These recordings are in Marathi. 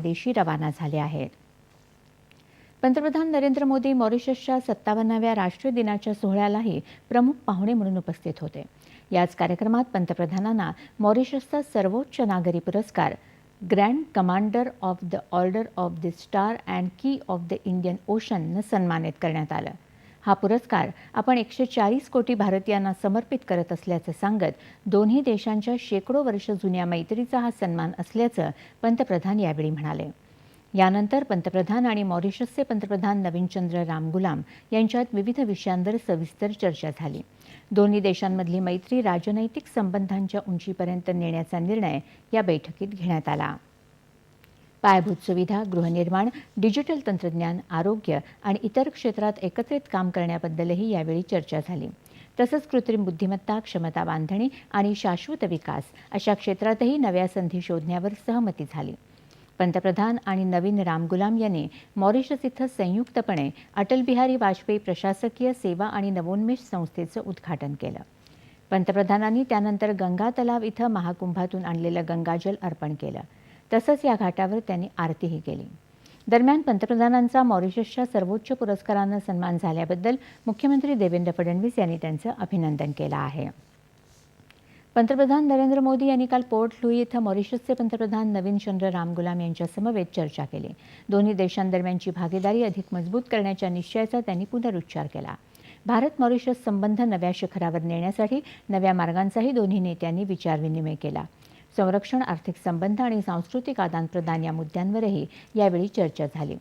देशी रवाना झाले आहेत. पंतप्रधान नरेंद्र मोदी मॉरिशसच्या सत्तावन्नाव्या राष्ट्रीय दिनाच्या सोहळ्यालाही प्रमुख पाहुणे म्हणून उपस्थित होते. याच कार्यक्रमात पंतप्रधानांना मॉरिशसचा सर्वोच्च नागरी पुरस्कार grand commander of the order of the star and key of the Indian ओशननं सन्मानित करण्यात आलं. हा पुरस्कार आपण एकशे चाळीस कोटी भारतीयांना समर्पित करत असल्याचं सांगत दोन्ही देशांच्या शेकडो वर्ष जुन्या मैत्रीचा हा सन्मान असल्याचं पंतप्रधान यावेळी म्हणाले. यानंतर पंतप्रधान आणि मॉरिशसचे पंतप्रधान नवीनचंद्र रामगुलाम यांच्यात विविध विषयांवर सविस्तर चर्चा झाली. दोन्ही देशांमधली मैत्री राजनैतिक संबंधांच्या उंचीपर्यंत नेण्याचा निर्णय या बैठकीत घेण्यात आला. पायाभूत सुविधा गृहनिर्माण डिजिटल तंत्रज्ञान आरोग्य आणि इतर क्षेत्रात एकत्रित काम करण्याबद्दलही यावेळी चर्चा झाली. तसंच कृत्रिम बुद्धिमत्ता क्षमता बांधणी आणि शाश्वत विकास अशा क्षेत्रातही नव्या संधी शोधण्यावर सहमती झाली. पंतप्रधान आणि नवीन रामगुलाम यांनी मॉरिशस इथं संयुक्तपणे अटल बिहारी वाजपेयी प्रशासकीय सेवा आणि नवोन्मेष संस्थेचं उद्घाटन केलं. पंतप्रधानांनी त्यानंतर गंगा तलाव इथं महाकुंभातून आणलेलं गंगाजल अर्पण केलं. तसंच या घाटावर त्यांनी आरतीही केली. दरम्यान पंतप्रधानांचा मॉरिशसच्या सर्वोच्च पुरस्कारानं सन्मान झाल्याबद्दल मुख्यमंत्री देवेंद्र फडणवीस यांनी त्यांचं अभिनंदन केलं आहे. पंतप्रधान नरेंद्र मोदी यांनी काल पोर्ट लुई इथं मॉरिशसचे पंतप्रधान नवीन चंद्र रामगुलाम यांच्यासमवेत चर्चा केली. दोन्ही देशांदरम्यानची भागीदारी अधिक मजबूत करण्याच्या निश्चयाचा त्यांनी पुनरुच्चार केला. भारत मॉरिशस संबंध नव्या शिखरावर नेण्यासाठी नव्या मार्गांचाही दोन्ही नेत्यांनी विचारविनिमय केला. संरक्षण आर्थिक संबंध आणि सांस्कृतिक आदानप्रदान या मुद्द्यांवरही यावेळी चर्चा झाली.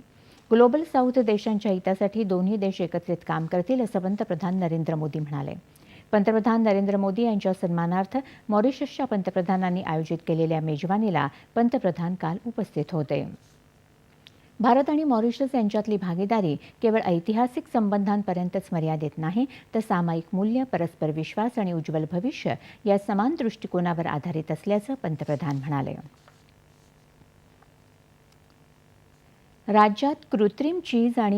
ग्लोबल साऊथ देशांच्या हितासाठी दोन्ही देश एकत्रित काम करतील असं पंतप्रधान नरेंद्र मोदी म्हणाले. पंतप्रधान नरेंद्र मोदी यांच्या सन्मानार्थ मॉरिशसच्या पंतप्रधानांनी आयोजित केलेल्या मेजवानीला पंतप्रधान काल उपस्थित होते. भारत आणि मॉरिशस यांच्यातली भागीदारी केवळ ऐतिहासिक संबंधांपर्यंतच मर्यादित नाही तर सामायिक मूल्य परस्पर विश्वास आणि उज्ज्वल भविष्य या समान दृष्टिकोनावर आधारित असल्याचं पंतप्रधान म्हणाले. राज्यात कृत्रिम चीज आणि